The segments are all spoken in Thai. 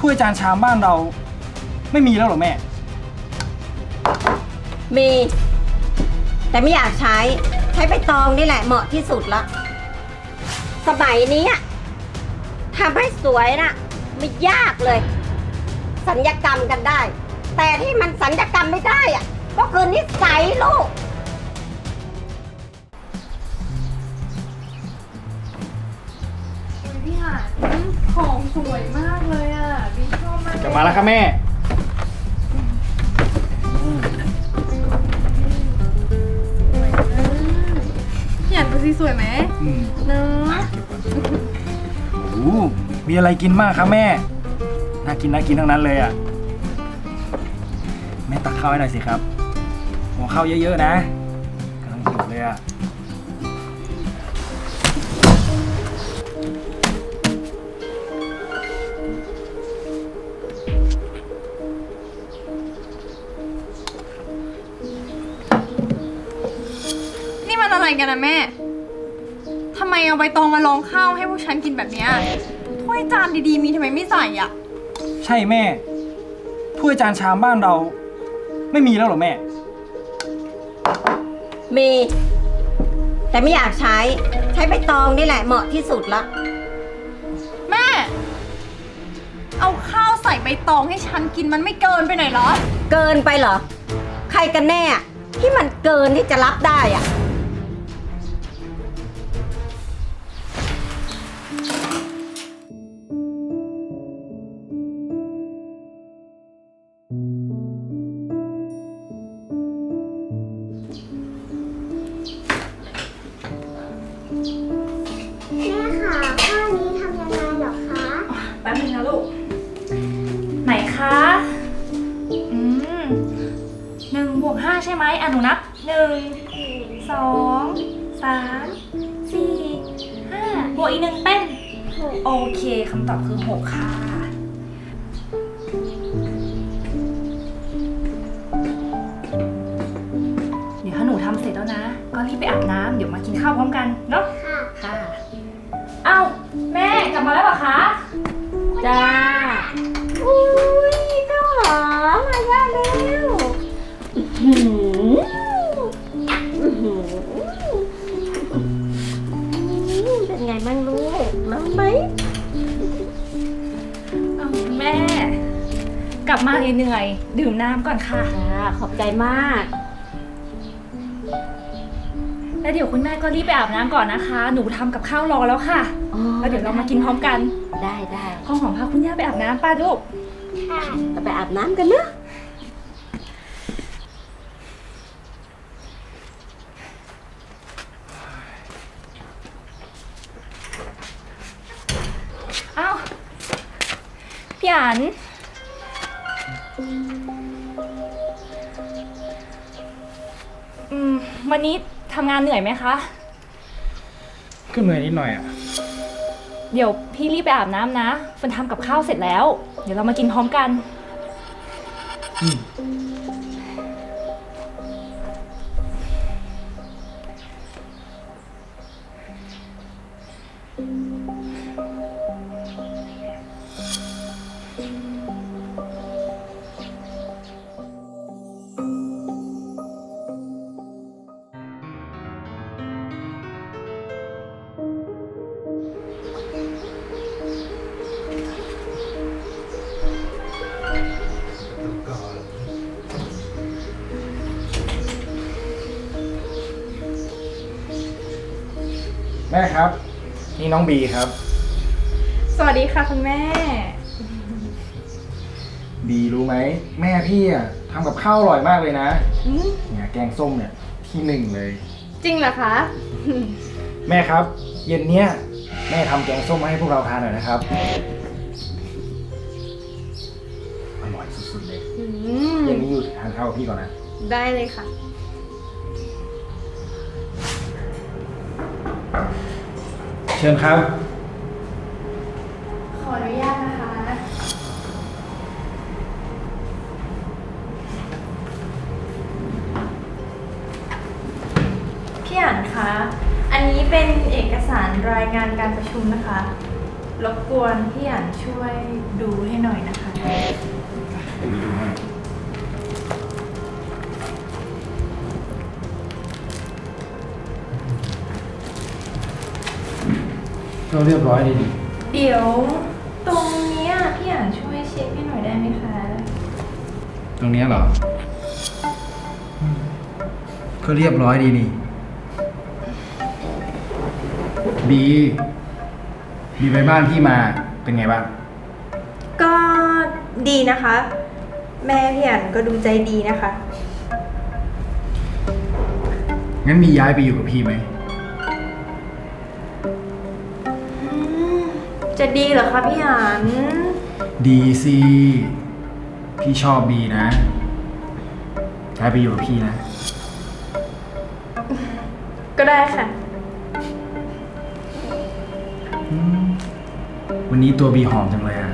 ถ้วยจานชามบ้านเรา ไม่มีแล้วเหรอแม่ มี แต่ไม่อยากใช้ ใช้ใบตองนี่แหละเหมาะที่สุดละ สมัยนี้อะทำให้สวยนะไม่ยากเลย สัญญกรรมกันได้ แต่ที่มันสัญญกรรมไม่ได้อะก็คือนิสัยลูก พี่หานของสวยม มากจะมาแล้วครับแม่ พี่หานดูสิสวยไหมอืมเนอะโอ้โหมีอะไรกินมากครับแม่ น่ากินน่ากินทั้งนั้นเลยอะ แม่ตักข้าวให้หน่อยสิครับหัวข้าวเยอะๆนะกำลังหิวเลยอะ มันอะไรกันนะแม่ ทำไมเอาใบตองมาลองข้าวให้พวกฉันกินแบบเนี้ยถ้วยจานดีๆ มีทำไมไม่ใส่อะ ใช่แม่ถ้วยจานชามบ้านเรา ไม่มีแล้วเหรอแม่ มี แต่ไม่อยากใช้ ใช้ใบตองนี่แหละเหมาะที่สุดละ แม่ เอาข้าวใส่ใบตองให้ฉันกินมันไม่เกินไปหน่อยเหรอ เกินไปเหรอ ใครกันแน่ ที่มันเกินที่จะรับได้อะ นูนับหนึ่งสองสามสี่ห้าบวกอีกหนึ่งเป็นโอเคคำตอบคือหกค่ะ เดี๋ยวถ้าหนูทำเสร็จแล้วนะ ก็รีบไปอาบน้ำเดี๋ยวมากินข้าวพร้อมกันเนาะค่ะ ค่ะ เอ้า แม่กลับมาแล้วเหรอคะ จ้า ไงบ้างลูกน้ำไหมเอาแม่ กลับมาเหนื่อยๆดื่มน้ำก่อนค่ะจ้าขอบใจมาก แล้วเดี๋ยวคุณแม่ก็รีบไปอาบน้ำก่อนนะคะ หนูทำกับข้าวรอแล้วค่ะแล้วเดี๋ยวเรามากินพร้อมกันได้ได้พ่อหอมพาคุณย่าไปอาบน้ำป้าลูกค่ะเราไปอาบน้ำกันเนอะ พี่อันอืมวันนี้ทำงานเหนื่อยไหมคะ ก็เหนื่อยนิดหน่อยอะ เดี๋ยวพี่รีบไปอาบน้ำนะเฟินทำกับข้าวเสร็จแล้ว เดี๋ยวเรามากินพร้อมกัน อืม นี่น้องบีครับ สวัสดีค่ะคุณแม่ บีรู้ไหม แม่พี่อะทำกับข้าวอร่อยมากเลยนะ อืมเนี่ยแกงส้มเนี่ยที่หนึ่งเลย จริงเหรอคะ แม่ครับ เย็นเนี้ยแม่ทำแกงส้มมาให้พวกเราทานหน่อยนะครับ อร่อยสุดๆเลยอืมเย็นนี้อยู่ทานข้าวกับพี่ก่อนนะ ได้เลยค่ะ เชิญครับ ขออนุญาตนะคะ พี่อันคะ อันนี้เป็นเอกสารรายงานการประชุมนะคะ รบกวนพี่อันช่วยดูให้หน่อยนะคะเดี๋ยวไปดูให้ ก็เรียบร้อยดีนี่เดี๋ยวตรงเนี้ยพี่อันช่วยเช็คให้หน่อยได้ไหมคะ ตรงเนี้ยเหรอก็เรียบร้อยดีนี่ บีบีไปบ้านพี่มาเป็นไงบ้าง ก็ดีนะคะ แม่พี่อันก็ดูใจดีนะคะ งั้นมีย้ายไปอยู่กับพี่ไหม จะดีเหรอคะพี่อันดีสิพี่ชอบบีนะย้ายไปอยู่กับพี่นะ ก็ได้ค่ะ วันนี้ตัวบีหอมจังเลยอะ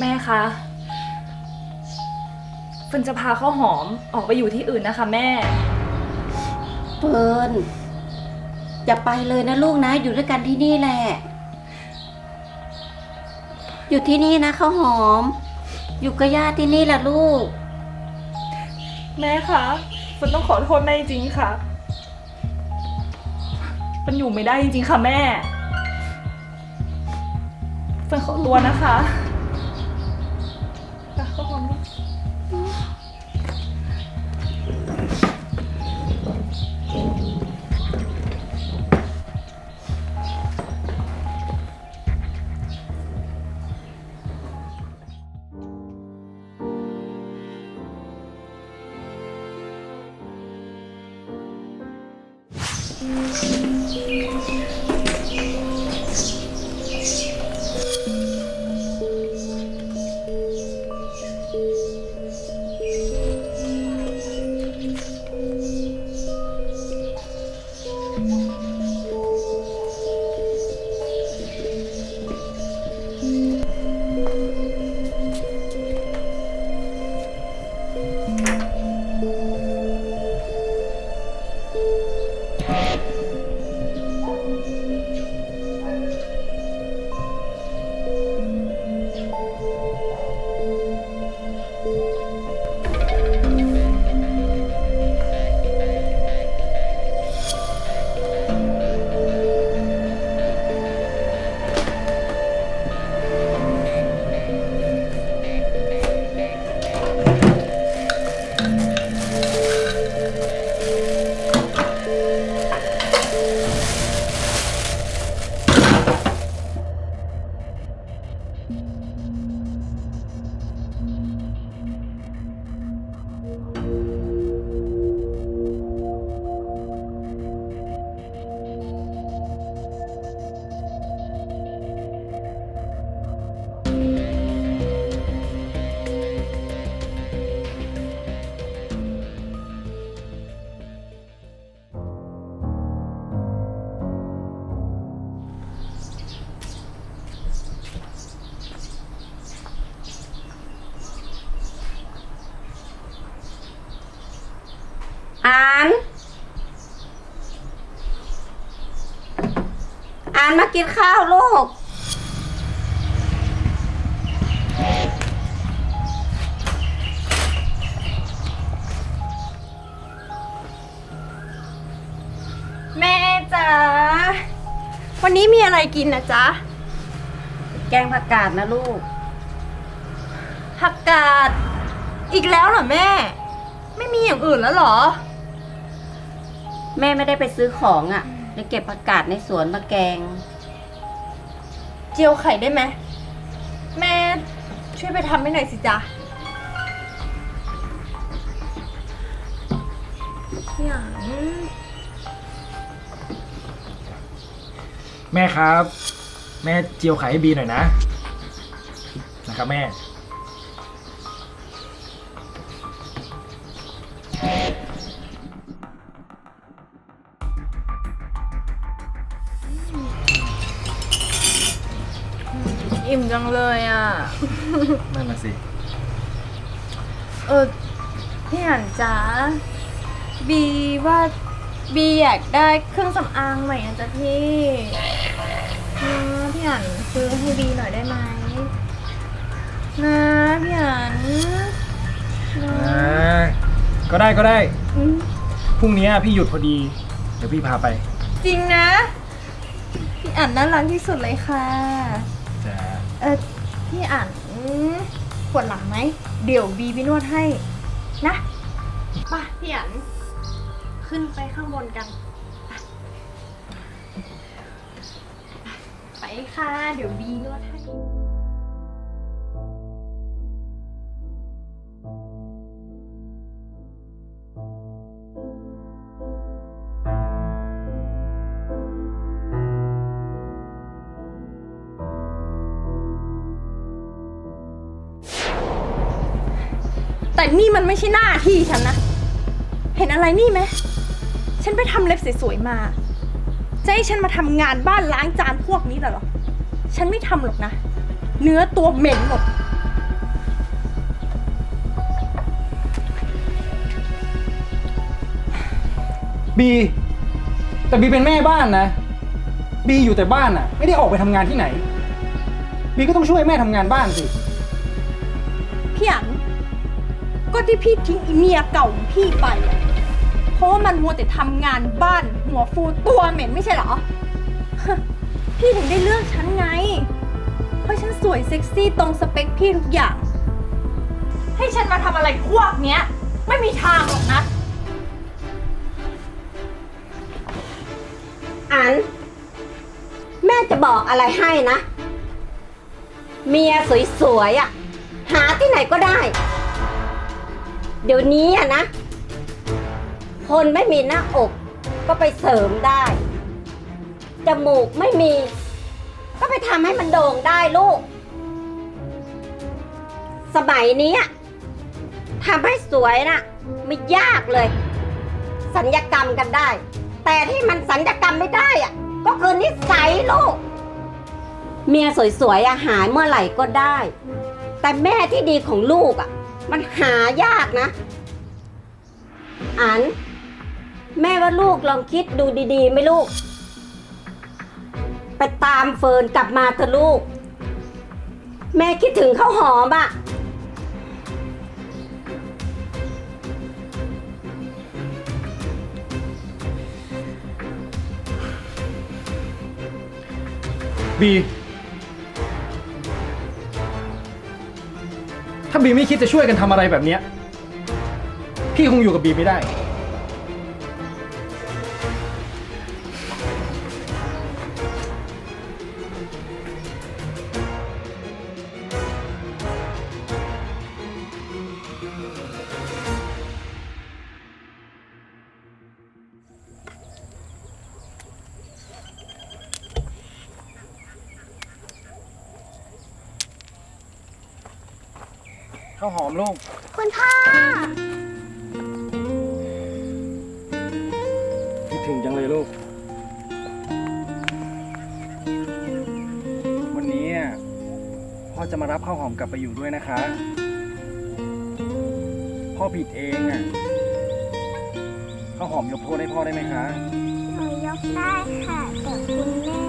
แม่คะเฟิร์นจะพาข้าวหอมออกไปอยู่ที่อื่นนะคะ แม่ เฟิร์นอย่าไปเลยนะลูกนะ อยู่ด้วยกันที่นี่แหละ อยู่ที่นี่นะข้าวหอม อยู่กับย่าที่นี่แหละลูก แม่คะเฟิร์นต้องขอโทษแม่จริงๆค่ะมันอยู่ไม่ได้จริงๆค่ะแม่เฟิร์นขอตัวนะคะ อานมากินข้าวลูก แม่จ๋า วันนี้มีอะไรกินนะจ๊ะ แกงผักกาดนะลูก ผักกาด อีกแล้วเหรอแม่ ไม่มีอย่างอื่นแล้วเหรอ แม่ไม่ได้ไปซื้อของอะ่ะ เลยเก็บผักกาดในสวนมาแกง เจียวไข่ได้ไหมแม่ช่วยไปทำให้หน่อยสิจ๊ะอย่างแม่ครับ แม่เจียวไข่ให้บีหน่อยนะ นะครับแม่ จังเลยอะ นั่นน่ะสิ เออพี่หันจ๋าบีว่าบีอยากได้เครื่องสำอางใหม่อะจ้ะพี่นะพี่หันซื้อให้บีหน่อยได้ไหมนะพี่หันนะอ่าก็ได้ก็ได้ อืมพรุ่งนี้พี่หยุดพอดี เดี๋ยวพี่พาไป จริงนะ พี่อ่านน่ารักที่สุดเลยค่ะจะ เออพี่อ่านปวดหลังไหม เดี๋ยวบีบีนวดให้นะป่ะพี่อ่านขึ้นไปข้างบนกันไปค่ะ เดี๋ยวบีนวดให้ นี่มันไม่ใช่หน้าที่ฉันนะ เห็นอะไรนี่ไหม ฉันไปทำเล็บสวยๆมา จะให้ฉันมาทำงานบ้านล้างจานพวกนี้เหรอ ฉันไม่ทำหรอกนะ เนื้อตัวเหม็นหมด บีแต่บีเป็นแม่บ้านนะ บีอยู่แต่บ้านอะ ไม่ได้ออกไปทำงานที่ไหน บีก็ต้องช่วยแม่ทำงานบ้านสิ พี่อัน ก็ที่พี่ทิ้งอีเมียเก่าของพี่ไปอะเพราะว่ามันมัวแต่ทำงานบ้านหัวฟูตัวเหม็นไม่ใช่เหรอ พี่ถึงได้เลือกฉันไง เพราะฉันสวยเซ็กซี่ตรงสเปคพี่ทุกอย่าง ให้ฉันมาทำอะไรพวกเนี้ย ไม่มีทางหรอกนะ อัน แม่จะบอกอะไรให้นะ เมียสวยๆอะหาที่ไหนก็ได้ เดี๋ยวนี้อะนะ คนไม่มีหน้าอก ก็ไปเสริมได้ จมูกไม่มี ก็ไปทำให้มันโด่งได้ลูก สมัยนี้อะทำให้สวยนะ่ะ ไม่ยากเลย สัญญกรรมกันได้ แต่ที่มันสัญญกรรมไม่ได้อะก็คือนิสัยลูก เมียสวยๆอะหายเมื่อไหร่ก็ได้ แต่แม่ที่ดีของลูกอะ มันหายากนะ อัน แม่ว่าลูกลองคิดดูดีๆไหมลูก ไปตามเฟิร์นกลับมาเถอะลูก แม่คิดถึงข้าวหอมอะบี ถ้าบีไม่คิดจะช่วยกันทำอะไรแบบเนี้ยพี่คงอยู่กับบีไม่ได้ ข้าวหอมลูก คุณพ่อ คิดถึงจังเลยลูก วันนี้อะพ่อจะมารับข้าวหอมกลับไปอยู่ด้วยนะคะ พ่อผิดเองอะ ข้าวหอมยกโทษให้พ่อได้ไหมคะ หนูยกได้ค่ะแต่คุณแม่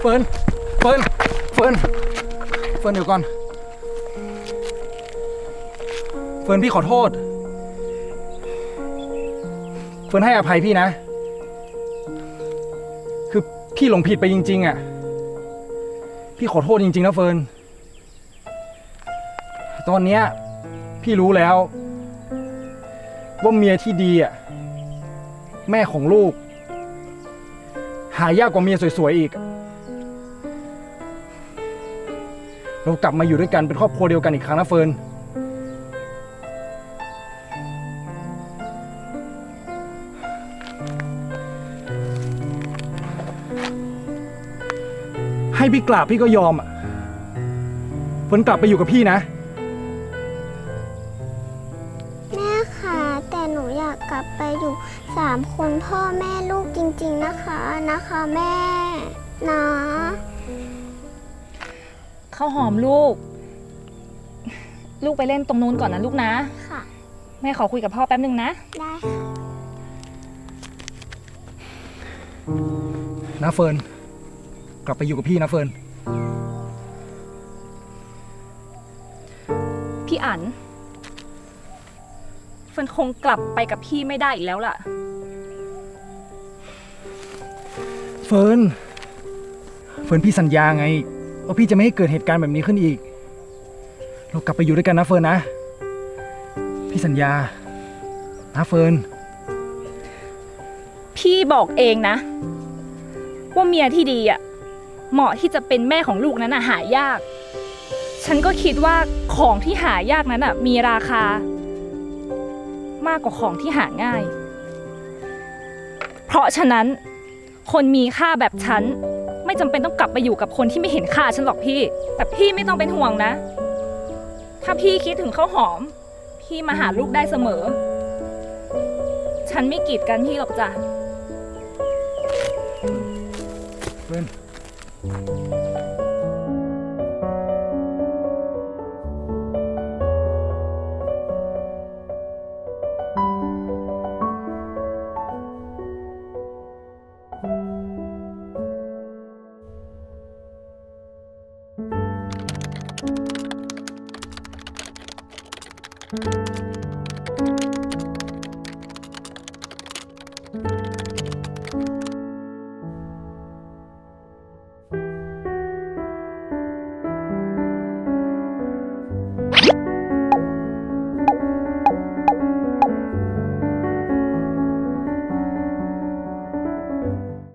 เฟิร์นเฟิร์นเฟิร์นเฟิร์นเดี๋ยวก่อน เฟิร์นพี่ขอโทษ เฟิร์นให้อภัยพี่นะ คือพี่หลงผิดไปจริง ๆอะ พี่ขอโทษจริง ๆ นะเฟิร์น ตอนเนี้ยพี่รู้แล้ว ว่าเมียที่ดีอะ แม่ของลูก หายากกว่าเมียสวย ๆ อีก เรากลับมาอยู่ด้วยกันเป็นครอบครัวเดียวกันอีกครั้งนะเฟิร์น ให้พี่กราบพี่ก็ยอมอะเฟิร์นกลับไปอยู่กับพี่นะ แม่ค่ะแต่หนูอยากกลับไปอยู่สามคนพ่อแม่ลูกจริงๆนะคะนะคะแม่นะ ข้าวหอมลูก ลูกไปเล่นตรงนู้นก่อนนะลูกนะ ค่ะ แม่ขอคุยกับพ่อแป๊บนึงนะ ได้ค่ะนะเฟิร์นกลับไปอยู่กับพี่นะเฟิร์นพี่อันเฟิร์นคงกลับไปกับพี่ไม่ได้อีกแล้วล่ะ เฟิร์นเฟิร์นพี่สัญญาไง ว่าพี่จะไม่ให้เกิดเหตุการณ์แบบนี้ขึ้นอีก เรากลับไปอยู่ด้วยกันนะเฟิร์นนะ พี่สัญญา นะเฟิร์น พี่บอกเองนะ ว่าเมียที่ดีอะเหมาะที่จะเป็นแม่ของลูกนั้นอะหายาก ฉันก็คิดว่าของที่หายากนั้นอะมีราคา มากกว่าของที่หาง่าย เพราะฉะนั้น คนมีค่าแบบฉัน ไม่จำเป็นต้องกลับไปอยู่กับคนที่ไม่เห็นค่าฉันหรอกพี่ แต่พี่ไม่ต้องเป็นห่วงนะ ถ้าพี่คิดถึงข้าวหอม พี่มาหาลูกได้เสมอ ฉันไม่กีดกันพี่หรอกจ้ะเพื่อน